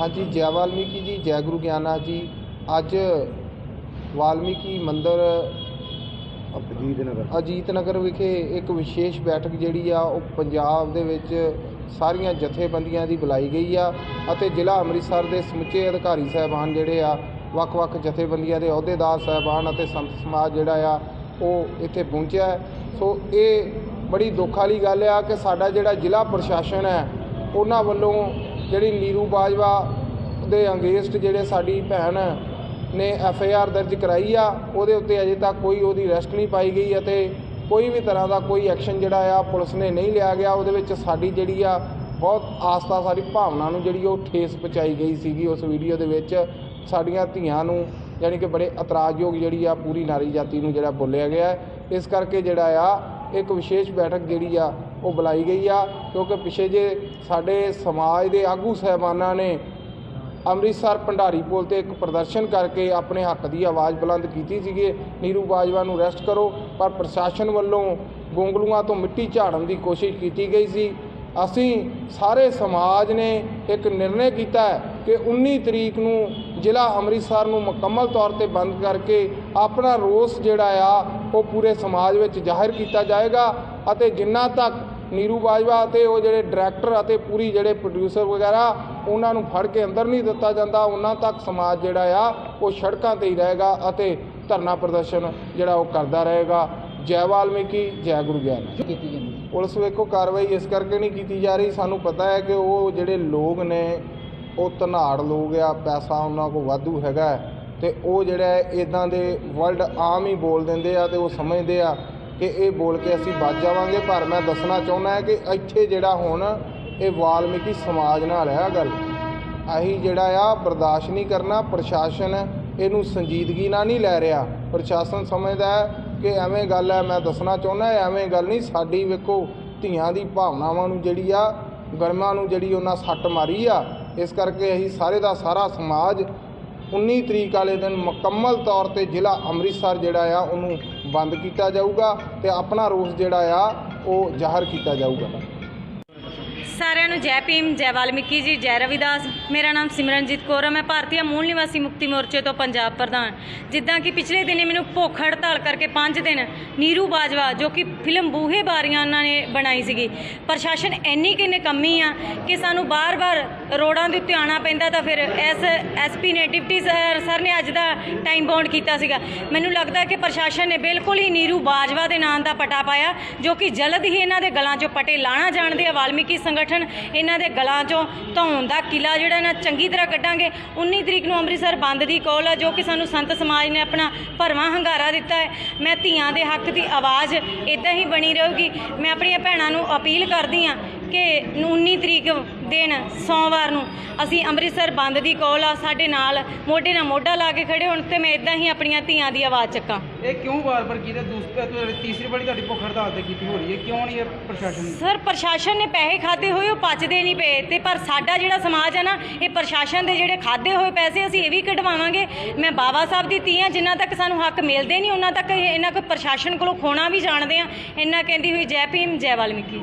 ਹਾਂਜੀ ਜੈ ਵਾਲਮੀਕੀ ਜੀ ਜੈ ਗੁਰੂ ਗਿਆਨਨਾਥ ਜੀ ਅੱਜ ਵਾਲਮੀਕੀ ਮੰਦਿਰ ਅਪਜੀਤ ਨਗਰ ਅਜੀਤ ਨਗਰ ਵਿਖੇ ਇੱਕ ਵਿਸ਼ੇਸ਼ ਬੈਠਕ ਜਿਹੜੀ ਆ ਉਹ ਪੰਜਾਬ ਦੇ ਵਿੱਚ ਸਾਰੀਆਂ ਜਥੇਬੰਦੀਆਂ ਦੀ ਬੁਲਾਈ ਗਈ ਆ ਅਤੇ ਜ਼ਿਲ੍ਹਾ ਅੰਮ੍ਰਿਤਸਰ ਦੇ ਸਮੁੱਚੇ ਅਧਿਕਾਰੀ ਸਾਹਿਬਾਨ ਜਿਹੜੇ ਆ ਵੱਖ-ਵੱਖ ਜਥੇਬੰਦੀਆਂ ਦੇ ਅਹੁਦੇਦਾਰ ਸਾਹਿਬਾਨ ਅਤੇ ਸੰਤ ਸਮਾਜ ਜਿਹੜਾ ਆ ਉਹ ਇੱਥੇ ਪਹੁੰਚਿਆ। ਸੋ ਇਹ ਬੜੀ ਦੁੱਖ ਵਾਲੀ ਗੱਲ ਆ ਕਿ ਸਾਡਾ ਜਿਹੜਾ ਜ਼ਿਲ੍ਹਾ ਪ੍ਰਸ਼ਾਸਨ ਹੈ ਉਹਨਾਂ ਵੱਲੋਂ ਜਿਹੜੀ ਨੀਰੂ ਬਾਜਵਾ ਦੇ ਅੰਗੇਸਟ ਜਿਹੜੇ ਸਾਡੀ ਭੈਣ ਨੇ ਐਫ ਆਈ ਆਰ ਦਰਜ ਕਰਾਈ ਆ, ਉਹਦੇ ਉੱਤੇ ਅਜੇ ਤੱਕ ਕੋਈ ਉਹਦੀ ਅਰੈਸਟ ਨਹੀਂ ਪਾਈ ਗਈ ਅਤੇ ਕੋਈ ਵੀ ਤਰ੍ਹਾਂ ਦਾ ਕੋਈ ਐਕਸ਼ਨ ਜਿਹੜਾ ਆ, ਪੁਲਿਸ ਨੇ ਨਹੀਂ ਲਿਆ ਗਿਆ। ਉਹਦੇ ਵਿੱਚ ਸਾਡੀ ਜਿਹੜੀ ਆ, ਬਹੁਤ ਆਸਥਾ, ਸਾਡੀ ਭਾਵਨਾ ਨੂੰ ਜਿਹੜੀ ਉਹ ਠੇਸ ਪਹੁੰਚਾਈ ਗਈ ਸੀਗੀ ਉਸ ਵੀਡੀਓ ਦੇ ਵਿੱਚ। ਸਾਡੀਆਂ ਧੀਆਂ ਨੂੰ ਯਾਨੀ ਕਿ ਬੜੇ ਇਤਰਾਜ਼ਯੋਗ ਜਿਹੜੀ ਆ, ਪੂਰੀ ਨਾਰੀ ਜਾਤੀ ਨੂੰ ਜਿਹੜਾ ਬੋਲਿਆ ਗਿਆ। ਇਸ ਕਰਕੇ ਜਿਹੜਾ ਆ, ਇੱਕ ਵਿਸ਼ੇਸ਼ ਬੈਠਕ ਜਿਹੜੀ ਆ ਉਹ ਬੁਲਾਈ ਗਈ ਆ, ਕਿਉਂਕਿ ਪਿਛੇ ਜੇ ਸਾਡੇ ਸਮਾਜ ਦੇ ਆਗੂ ਸਹਿਬਾਨਾਂ ਨੇ ਅੰਮ੍ਰਿਤਸਰ ਭੰਡਾਰੀ ਪੁਲ ਤੇ ਇੱਕ ਪ੍ਰਦਰਸ਼ਨ ਕਰਕੇ ਆਪਣੇ ਹੱਕ ਦੀ ਆਵਾਜ਼ ਬੁਲੰਦ ਕੀਤੀ ਸੀਗੀ, ਨੀਰੂ ਬਾਜਵਾ ਨੂੰ ਅਰੈਸਟ ਕਰੋ, ਪਰ ਪ੍ਰਸ਼ਾਸਨ ਵੱਲੋਂ ਗੋਂਗਲੂਆਂ ਤੋਂ ਮਿੱਟੀ ਝਾੜਨ ਦੀ ਕੋਸ਼ਿਸ਼ ਕੀਤੀ ਗਈ ਸੀ। ਅਸੀਂ ਸਾਰੇ ਸਮਾਜ ਨੇ ਇੱਕ ਨਿਰਣੇ ਕੀਤਾ ਕਿ 19 ਤਰੀਕ ਨੂੰ ਜ਼ਿਲ੍ਹਾ ਅੰਮ੍ਰਿਤਸਰ ਨੂੰ ਮੁਕੰਮਲ ਤੌਰ ਤੇ ਬੰਦ ਕਰਕੇ ਆਪਣਾ ਰੋਸ ਜਿਹੜਾ ਆ, ਉਹ ਪੂਰੇ ਸਮਾਜ ਵਿੱਚ ਜ਼ਾਹਿਰ ਕੀਤਾ ਜਾਏਗਾ ਅਤੇ ਜਿੰਨਾ ਤੱਕ ਨੀਰੂ ਬਾਜਵਾ ਅਤੇ ਉਹ ਜਿਹੜੇ ਡਾਇਰੈਕਟਰ ਅਤੇ ਪੂਰੀ ਜਿਹੜੇ ਪ੍ਰੋਡਿਊਸਰ ਵਗੈਰਾ ਉਹਨਾਂ ਨੂੰ ਫੜ ਕੇ ਅੰਦਰ ਨਹੀਂ ਦਿੱਤਾ ਜਾਂਦਾ। ਉਹਨਾਂ ਤੱਕ ਸਮਾਜ ਜਿਹੜਾ ਆ ਉਹ ਸੜਕਾਂ ਤੇ ਹੀ ਰਹੇਗਾ ਅਤੇ ਧਰਨਾ ਪ੍ਰਦਰਸ਼ਨ ਜਿਹੜਾ ਉਹ ਕਰਦਾ ਰਹੇਗਾ। ਜੈ ਵਾਲਮੀਕੀ ਜੈ ਗੁਰੂ ਗਿਆਨ ਕੀਤੀ ਜਾਂਦੀ ਪੁਲਿਸ ਵੇਖੋ ਕਾਰਵਾਈ ਇਸ ਕਰਕੇ ਨਹੀਂ ਕੀਤੀ ਜਾ ਰਹੀ। ਸਾਨੂੰ ਪਤਾ ਹੈ ਕਿ ਉਹ ਜਿਹੜੇ ਲੋਕ ਨੇ ਉਹ ਧਨਾੜ ਲੋਕ ਆ ਪੈਸਾ ਉਹਨਾਂ ਕੋਲ ਵਾਧੂ ਹੈਗਾ ਤੇ ਉਹ ਜਿਹੜਾ ਇਦਾਂ ਦੇ ਵਰਲਡ ਆਮ ਹੀ ਬੋਲ ਦਿੰਦੇ ਆ ਤੇ ਉਹ ਸਮਝਦੇ ਆ ਕਿ ਇਹ ਬੋਲ ਕੇ ਅਸੀਂ ਬਚ ਜਾਵਾਂਗੇ, ਪਰ ਮੈਂ ਦੱਸਣਾ ਚਾਹੁੰਦਾ ਹਾਂ ਕਿ ਇੱਥੇ ਜਿਹੜਾ ਹੁਣ ਇਹ ਵਾਲਮੀਕੀ ਸਮਾਜ ਨਾਲ ਹੈ ਗੱਲ, ਅਸੀਂ ਜਿਹੜਾ ਆ ਬਰਦਾਸ਼ਤ ਨਹੀਂ ਕਰਨਾ, ਪ੍ਰਸ਼ਾਸਨ ਇਹਨੂੰ ਸੰਜੀਦਗੀ ਨਾਲ ਨਹੀਂ ਲੈ ਰਿਹਾ। ਪ੍ਰਸ਼ਾਸਨ ਸਮਝਦਾ ਹੈ ਕਿ ਐਵੇਂ ਗੱਲ ਹੈ, ਮੈਂ ਦੱਸਣਾ ਚਾਹੁੰਦਾ ਐਵੇਂ ਗੱਲ ਨਹੀਂ, ਸਾਡੀ ਵੇਖੋ ਧੀਆਂ ਦੀ ਭਾਵਨਾਵਾਂ ਨੂੰ ਜਿਹੜੀ ਆ ਗਰਮਾਂ ਨੂੰ ਜਿਹੜੀ ਉਹਨਾਂ ਸੱਟ ਮਾਰੀ ਆ, ਇਸ ਕਰਕੇ ਅਸੀਂ ਸਾਰੇ ਦਾ ਸਾਰਾ ਸਮਾਜ 19 ਤਰੀਕ ਵਾਲੇ ਦਿਨ ਮੁਕੰਮਲ ਤੌਰ ਤੇ ਜ਼ਿਲ੍ਹਾ ਅੰਮ੍ਰਿਤਸਰ ਜਿਹੜਾ ਆ, ਉਹਨੂੰ ਬੰਦ ਕੀਤਾ ਜਾਊਗਾ ਤੇ ਆਪਣਾ ਰੋਸ ਜਿਹੜਾ ਆ, ਉਹ ਜ਼ਾਹਰ ਕੀਤਾ ਜਾਊਗਾ। ਸਾਰਿਆਂ ਨੂੰ ਜੈ ਭੀਮ, ਜੈ ਵਾਲਮੀਕੀ ਜੀ, ਜੈ ਰਵਿਦਾਸ। ਮੇਰਾ ਨਾਮ ਸਿਮਰਨਜੀਤ ਕੌਰ ਹੈ ਮੈਂ ਭਾਰਤੀ ਮੂਲ ਨਿਵਾਸੀ ਮੁਕਤੀ ਮੋਰਚੇ ਤੋਂ ਪੰਜਾਬ ਪ੍ਰਧਾਨ। ਜਿੱਦਾਂ ਕਿ ਪਿਛਲੇ ਦਿਨੇ ਮੈਨੂੰ ਭੁੱਖ ਹੜਤਾਲ ਕਰਕੇ 5 ਦਿਨ ਨੀਰੂ ਬਾਜਵਾ, ਜੋ ਕਿ ਫਿਲਮ ਬੂਹੇ ਬਾਰੀਆਂ ਉਹਨਾਂ ਨੇ ਬਣਾਈ ਸੀਗੀ। ਪ੍ਰਸ਼ਾਸਨ ਇੰਨੀ ਕਿੰਨੇ ਕੰਮੀ ਆ ਕਿ ਸਾਨੂੰ ਬਾਰ-ਬਾਰ ਰੋਡਾਂ ਦੇ ਉੱਤੇ ਆਉਣਾ ਪੈਂਦਾ ਤਾਂ ਫਿਰ ਐਸ ਐਸਪੀ ਨੇ ਡਿਪਟੀ ਸਰ ਨੇ ਅੱਜ ਦਾ ਟਾਈਮ ਬਾਉਂਡ ਕੀਤਾ ਸੀਗਾ। ਮੈਨੂੰ ਲੱਗਦਾ ਕਿ ਪ੍ਰਸ਼ਾਸਨ ਨੇ ਬਿਲਕੁਲ ਹੀ ਨੀਰੂ ਬਾਜਵਾ ਦੇ ਨਾਂ ਦਾ ਪਟਾ ਪਾਇਆ, ਜੋ ਕਿ ਜਲਦ ਹੀ ਇਹਨਾਂ ਦੇ ਗਲਾਂ 'ਚੋਂ ਪਟੇ ਲਾਣਾ ਜਾਣਦੇ ਆ ਵਾਲਮੀਕੀ ਸੰਗਠਨ ਇਹਨਾਂ ਦੇ ਗਲਾਂ 'ਚੋਂ ਧੌਣ ਦਾ ਕਿਲਾ ਜਿਹੜਾ ਨਾ ਚੰਗੀ ਤਰ੍ਹਾਂ ਕੱਢਾਂਗੇ। 19 ਤਰੀਕ ਨੂੰ ਅੰਮ੍ਰਿਤਸਰ ਬੰਦ ਦੀ ਕਾਲ ਆ, ਜੋ ਕਿ ਸਾਨੂੰ ਸੰਤ ਸਮਾਜ ਨੇ ਆਪਣਾ ਭਰਵਾਂ ਹੰਗਾਰਾ ਦਿੱਤਾ ਹੈ। ਮੈਂ ਧੀਆਂ ਦੇ ਹੱਕ ਦੀ ਆਵਾਜ਼ ਇਦਾਂ ਹੀ ਬਣੀ ਰਹੂਗੀ। ਮੈਂ ਆਪਣੀਆਂ ਭੈਣਾਂ ਨੂੰ ਅਪੀਲ ਕਰਦੀ ਹਾਂ ਕਿ 19 ਤਰੀਕ ਦਿਨ ਸੋਮਵਾਰ ਨੂੰ। ਅਸੀਂ ਅੰਮ੍ਰਿਤਸਰ ਬੰਦ ਦੀ ਕਾਲ ਆ ਸਾਡੇ ਨਾਲ ਮੋਢੇ ਨਾਲ ਮੋਢਾ ਲਾ ਕੇ ਖੜੇ ਹੋਣ ਤੇ ਮੈਂ ਇਦਾਂ ਹੀ ਆਪਣੀਆਂ ਧੀਆਂ ਦੀ ਆਵਾਜ਼ ਚੱਕਾਂ। ਇਹ ਕਿਉਂ ਵਾਰ-ਵਾਰ ਕੀਤਾ? ਦੂਸਰਾ ਤੀਸਰੀ ਵਾਰੀ ਤੁਹਾਡੀ ਭੁੱਖ ਹੜਤਾਲ ਤੇ ਕੀਤੀ ਹੋ ਰਹੀ ਹੈ। ਕਿਉਂ ਨਹੀਂ ਇਹ ਪ੍ਰਸ਼ਾਸਨ ਸਰ ਪ੍ਰਸ਼ਾਸਨ ਨੇ ਪੈਸੇ ਖਾਦੇ ਹੋਏ ਉਹ ਪਚਦੇ ਨਹੀਂ ਪਏ ਤੇ ਪਰ ਸਾਡਾ ਜਿਹੜਾ ਸਮਾਜ ਹੈ ਨਾ ਇਹ ਪ੍ਰਸ਼ਾਸਨ ਦੇ ਜਿਹੜੇ ਖਾਦੇ ਹੋਏ ਪੈਸੇ ਅਸੀਂ ਇਹ ਵੀ ਕਢਵਾਵਾਂਗੇ। ਮੈਂ ਬਾਬਾ ਸਾਹਿਬ ਦੀ ਧੀ ਹਾਂ ਜਿੰਨਾ ਤੱਕ ਸਾਨੂੰ ਹੱਕ ਮਿਲਦੇ ਨਹੀਂ ਉਹਨਾਂ ਤੱਕ ਇਹਨਾਂ ਕੋ ਪ੍ਰਸ਼ਾਸਨ ਕੋਲੋਂ ਖੋਣਾ ਵੀ ਜਾਣਦੇ ਆ। ਇੰਨਾ ਕਹਿੰਦੀ ਹੋਈ ਜੈ ਭੀਮ ਜੈ ਵਾਲਮੀਕੀ।